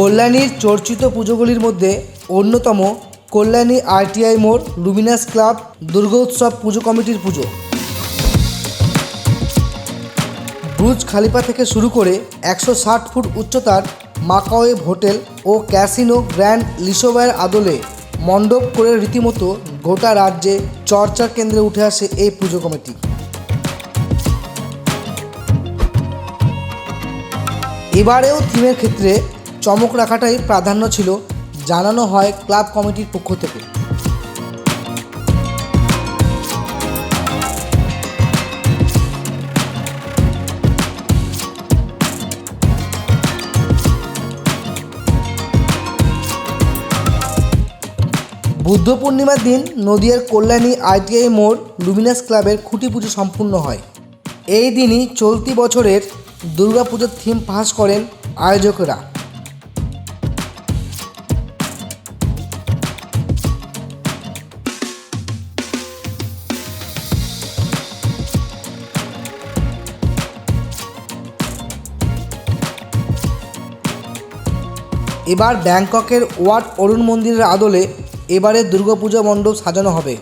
কল্যাণীর চর্চিত পুজোগুলির মধ্যে অন্যতম কল্যাণী আরটিআই মোড়, লুমিনাস ক্লাব দুর্গোৎসব পুজো কমিটির পুজো। ব্রুজ খালিপা থেকে শুরু করে একশো ষাট ফুট উচ্চতার মাকাওয়েভ হোটেল ও ক্যাসিনো গ্র্যান্ড লিসোভের আদলে মণ্ডপ করে রীতিমতো গোটা রাজ্যে চর্চার কেন্দ্রে উঠে আসে এই পুজো কমিটি। এবারেও থিমের ক্ষেত্রে চমক রাখাটাই প্রাধান্য ছিল, জানানো হয় ক্লাব কমিটির পক্ষ থেকে। বুদ্ধ পূর্ণিমার দিন নদিয়ার কল্যাণী আইটিআই মোড় লুমিনাস ক্লাবের খুঁটি পুজো সম্পূর্ণ হয়। এই দিনই চলতি বছরের দুর্গাপুজোর থিম পাস করেন আয়োজকরা। এবার ব্যাংককের ওয়াট অরুণ মন্দিরের আদলে এবারে দুর্গাপূজা মণ্ডপ সাজানো হবে।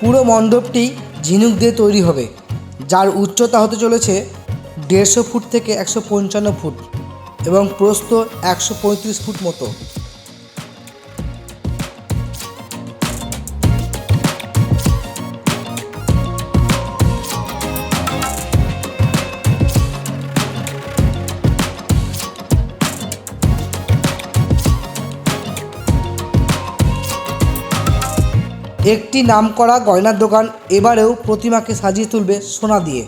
পুরো মণ্ডপটি ঝিনুক দিয়ে তৈরি হবে, যার উচ্চতা হতে চলেছে দেড়শো ফুট থেকে একশো পঞ্চান্ন ফুট। এবং প্রস্থ একশো পঁয়ত্রিশ ফুট মতো। একটি নামকরা গয়নার দোকান এবারেও প্রতিমাকে সাজিয়ে তুলবে সোনা দিয়ে।